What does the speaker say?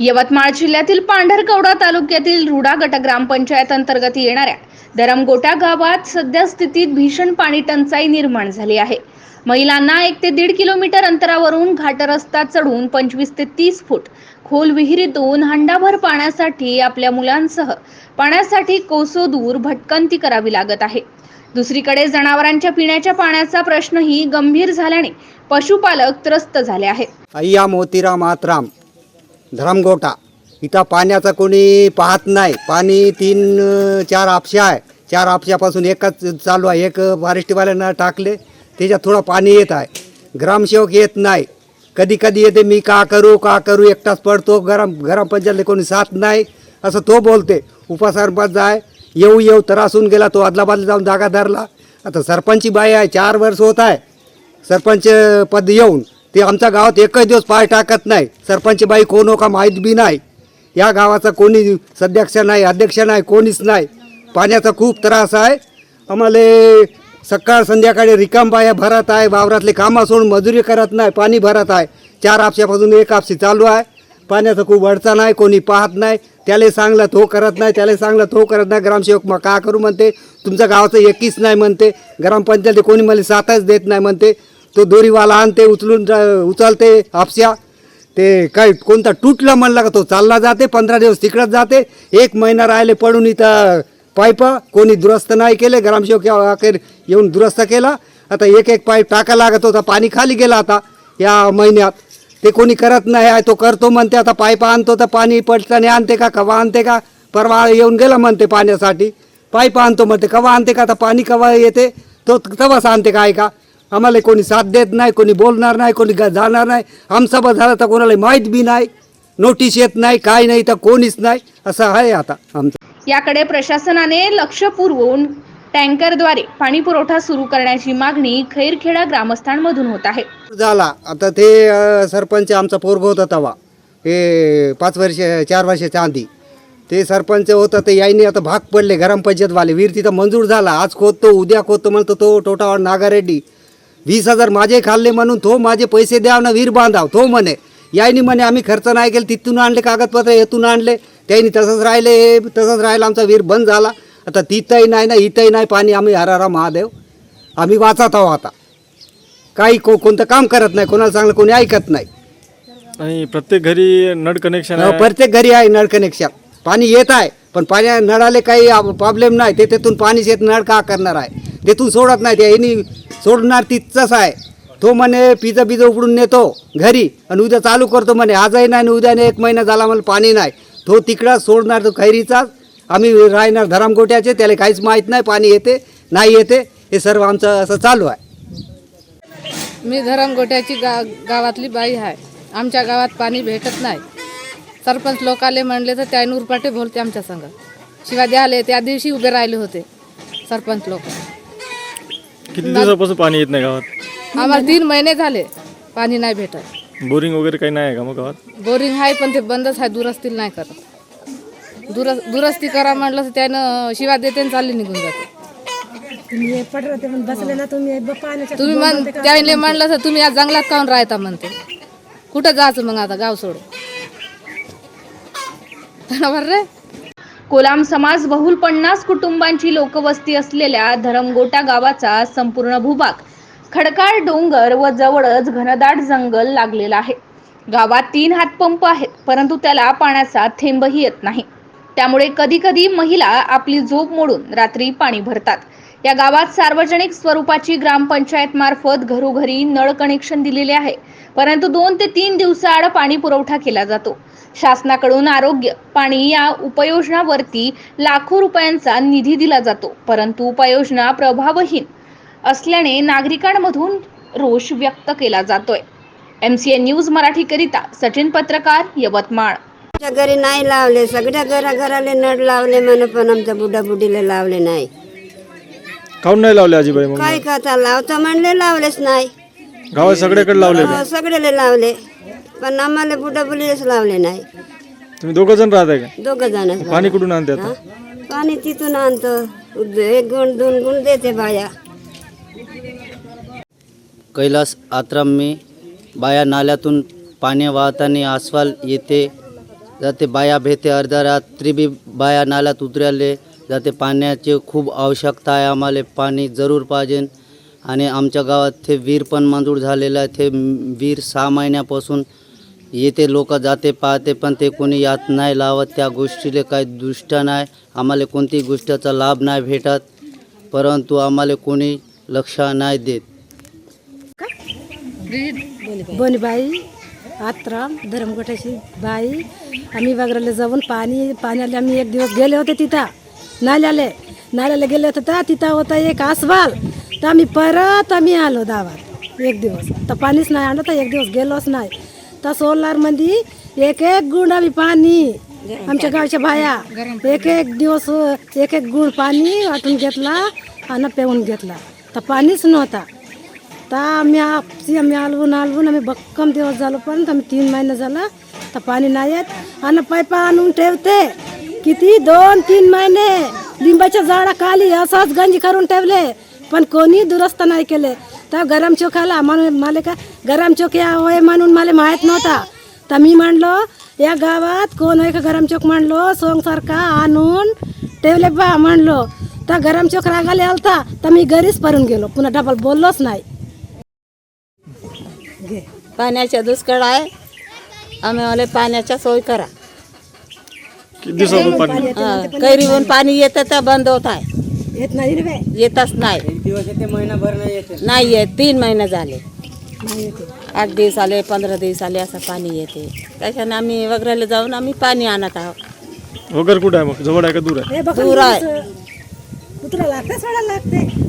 यवतमाळ जिल्ह्यातील पांढरकवडा तालुक्यातील रुडा गट ग्रामपंचायत अंतर्गत येणाऱ्या दरमगोटा गावात सध्या स्थितीत भीषण पाणी टंचाई निर्माण झाली आहे. महिलांना एक ते दीड किलोमीटर अंतरावरून घाट रस्ता चढून पंचवीस ते तीस फूट खोल विहिरीतून हंडाभर पाण्यासाठी आपल्या मुलांसह पाण्यासाठी कोसो दूर भटकंती करावी लागत आहे. दुसरीकडे जनावरांच्या पिण्याच्या पाण्याचा प्रश्नही गंभीर झाल्याने पशुपालक त्रस्त झाले आहेत. अय्या मोतीराम आतराम धरमगोटा. इथं पाण्याचं कोणी पाहत नाही. पाणी तीन चार आपशा आहे. चार आपशापासून एकच चालू आहे. एक बारिष्टीवाल्यांना टाकले. त्याच्यात थोडं पाणी येत आहे. ग्रामसेवक येत नाही. कधी कधी येते मी का करू का करू? एकटाच पडतो. गरम ग्रामपंचायतले कोणी साथ नाही. असं तो बोलते. उपसरपंच आहे. येऊ येऊ त्रासून गेला. तो अदलाबादला जाऊन जागा धरला. आता सरपंची बाई आहे. चार वर्ष होत आहे. सरपंच पद येऊन ते आमच्या गावात एकच दिवस पाय टाकत नाही. सरपंच बाई कोण हो का माहीत बी नाही. या गावाचा कोणी सध्याक्ष नाही अध्यक्ष नाही कोणीच नाही. पाण्याचा खूप त्रास आहे. आम्हाला सकाळ संध्याकाळी रिकाम बाया भरत आहे वावरातले कामं सोडून मजुरी करत नाही पाणी भरत आहे. चार आपशापासून एक आपशी चालू आहे. पाण्याचं खूप अडचण आहे कोणी पाहत नाही. त्याला सांगला तो करत नाही त्याला सांगला तो करत नाही. ग्रामसेवक मग का करू म्हणते? तुमच्या गावाचं एकीच नाही म्हणते. ग्रामपंचायती कोणी मला साथच देत नाही म्हणते. तो दोरीवाला आणते उचलून उचलते आपशा ते काय कोणता तुटला म्हणला का तो चालला जाते पंधरा दिवस तिकडंच जाते. एक महिना राहिले पडून इथं पाईप कोणी दुरुस्त नाही केले ग्रामसेवक अखेर येऊन दुरुस्त केला. आता एक एक पाईप टाका लागत होता पाणी खाली गेला आता या महिन्यात. ते कोणी करत नाही आहे तो करतो म्हणते आता पाईप आणतो तर पाणी पडताना आणते का कवा आणते का? परवा येऊन गेला म्हणते पाण्यासाठी. पाईप आणतो म्हणते कवा आणते का? आता पाणी कवा येते? तो तवाच आणते का ऐका. आम्हाला कोणी साथ देत नाही कोणी बोलणार नाही कोणी जाणार नाही. आमसभा झालं तर कोणाला माहीत बी नाही नोटीस येत नाही काय नाही तर कोणीच नाही. असं आहे आता आमचं. याकडे प्रशासनाने लक्ष पुरवून टँकरद्वारे पाणी पुरवठा सुरू करण्याची मागणी खैरखेडा ग्रामस्थांमधून होत आहे. झाला. आता ते सरपंच आमचा पोरग होता तवा. हे पाच वर्ष चार वर्षाच्या आधी. ते सरपंच होतं ते यायने आता भाग पडले. ग्रामपंचायतवाले वीर तिथं मंजूर झाला. आज खोदतो उद्या खोदतो म्हणतो तो टोटावर नागारेड्डी वीस हजार माझे खाल्ले म्हणून तो माझे पैसे द्याव ना वीर बांधाव तो म्हणे. यायनी म्हणे आम्ही खर्च नाही केलं तिथून आणले कागदपत्र येथून आणले. त्यांनी तसंच राहिले हे तसंच राहिलं आमचा वीर बंद झाला. आता तिथंही नाही ना इथंही नाही पाणी आम्ही हरारा महादेव. आम्ही वाचत आहो आता. काही को कोणतं काम करत नाही कोणाला चांगलं कोणी ऐकत नाही. आणि प्रत्येक घरी नळ कनेक्शन अहो, आहे. प्रत्येक घरी आहे नळ कनेक्शन पाणी येत आहे पण पाण्या नळाले काही प्रॉब्लेम नाही. ते तेथून पाणीच येत नळ का करणार आहे? तेथून सोडत नाही ते यांनी सोडणार तिथचाच आहे तो म्हणे पिझं पिझा उकडून नेतो घरी आणि उद्या चालू करतो म्हणे. आजही नाही आणि उद्या नाही एक महिना झाला मला पाणी नाही. तो तिकडा सोडणार तो खैरीचाच आम्ही राहणार धरामगोट्याचे त्याला काहीच माहीत नाही पाणी येते नाही येते. हे सर्व आमचं असं चालू आहे. मी धरमगोट्याची गा गावातली बाई आहे. आमच्या गावात पाणी भेटत नाही. सरपंच लोकाले म्हणले तर त्या उरपाटे बोलते आमच्या संग. शिवाय द्याले त्या दिवशी उभे राहिले होते. सरपंच लोक. किती दिवसापासून पाणी येत नाही गावात? आम्हाला तीन महिने झाले पाणी नाही भेटत. बोरिंग वगैरे काही नाही आहे का मग गावात? बोरिंग आहे पण ते बंदच आहे दुरस्तीला नाही करत. दुर दुरस्ती करा म्हटलं तर त्यानं शिवा देते आणि चालली निघून जाते. तुम्ही हे पडरते पण बसले ना तुम्ही ब- पाण्याच्या तुम्ही म्हण त्याने म्हणलं तर तुम्ही या जंगलात काऊन राहता म्हणते. कुठं जायचं मग आता गाव सोडून? बरोबर रे? कोलाम समाज बहुल पन्नास कुटुंबांची लोकवस्ती असलेल्या धरमगोटा गावाचा संपूर्ण भूभाग खडकाळ डोंगर व जवळच घनदाट जंगल लागलेला आहे. गावात तीन हातपंप आहेत परंतु त्याला पाण्याचा थेंबही येत नाही. त्यामुळे कधी कधी महिला आपली झोप मोडून रात्री पाणी भरतात. या गावात सार्वजनिक स्वरूपाची ग्रामपंचायत मार्फत घरोघरी नळ कनेक्शन दिलेले आहे. परंतु दोन ते तीन दिवसाआड पाणी पुरवठा केला जातो. शासनाकडून आरोग्य पाणी या उपयोजनावरती लाखो रुपयांचा निधी दिला जातो. परंतु उपाययोजना प्रभावहीन असल्याने नागरिकांमधून रोष व्यक्त केला जातोय. एमसीएन न्यूज मराठीकरिता सचिन पत्रकार यवतमाळ. घरी नाही लावले सगळ्या घराघराले नळ लावले म्हण पण आमच्या बुडा बुडीला लावले नाही. काऊन नाही लावले आजीबाई मग? काय करता? लावतो म्हणले लावलेच नाही. गावात सगळ्याकडे लावले हो, सगळेले लावले. पण आम्हाला बुड्या बुडीलेच लावले नाही. तुम्ही दोघं जण राहताय का? दोघं जण पाणी कुठून आणते आता? पाणी तिथून आणतो. एक गुण दोन गुण देते बाया. कैलास आत्राम मी बाया नाल्यातून पाणी वाहताना अस्वाल येथे जाते बाया भेटे अर्ध्या रात्री बी बाया नाल्यात उतरले जाते. पाण्याची खूप आवश्यकता आहे आम्हाला. पाणी जरूर पाहिजे. आणि आमच्या गावात ते विहीर पण मंजूर झालेलं आहे. ते विहीर सहा महिन्यापासून येते लोक जाते पाहते पण ते कोणी यात नाही लावत. त्या गोष्टीला काही दृष्ट नाही. आम्हाला कोणतीही गोष्टीचा लाभ नाही भेटत. परंतु आम्हाला कोणी लक्ष नाही देत. बोनीबाई आत्राम धरमगोठाची बाई. आम्ही वगैरेला जाऊन पाणी पाण्याला आम्ही एक दिवस गेले होते तिथं. नाल्याले नाल्याला गेले होते तर तिथं होता एक आसवाल तर आम्ही परत आम्ही आलो दावात एक दिवस. तर पाणीच नाही आणलं तर एक दिवस गेलोच नाही. तर सोलारमध्ये एक एक गुंड आम्ही पाणी आमच्या गावच्या बाया. एक एक दिवस एक एक गुण पाणी वाटून घेतला आणि पेऊन घेतला. तर पाणीच नव्हता. तर आम्ही आपसी आम्ही आलवून आलवून आम्ही भक्कम दिवस झालो पण आम्ही तीन महिने झाला तर पाणी नाही येत. आणि पायपा आणून ठेवते. किती? दोन तीन महिने. लिंबाच्या झाडा खाली असंच गंजी करून ठेवले. पण कोणी दुरुस्त नाही केले. तर गरम चोखाला म्हणून मला का गरम चोक या होय म्हणून मला माहीत नव्हता. तर मी म्हणलो या गावात कोण आहे का गरम चोक म्हणलो सोंगसारखा आणून ठेवले बा म्हणलो. तर गरम चौक रागाले आलता. तर मी घरीच पडून गेलो. पुन्हा डबल बोललोच नाही. पाण्याचा दुष्काळ आहे. आम्ही पाण्याच्या सोय करा. किती दिवसापासून पाणी. हा, कैरीवरून पाणी येतं. तर बंद होत आहे. येत नाही रे बाई. येतच नाही. नाही येत. तीन महिने झाले. आठ दिवस आले पंधरा दिवस आले असं पाणी येते. त्याच्यानं आम्ही वगैरे जाऊन आम्ही पाणी आणत आहोत. वगैरे कुठं आहे मग? जवळ आहे का दूर आहे? हे बघा दूर आहे. उतरा लागते सोडा लागते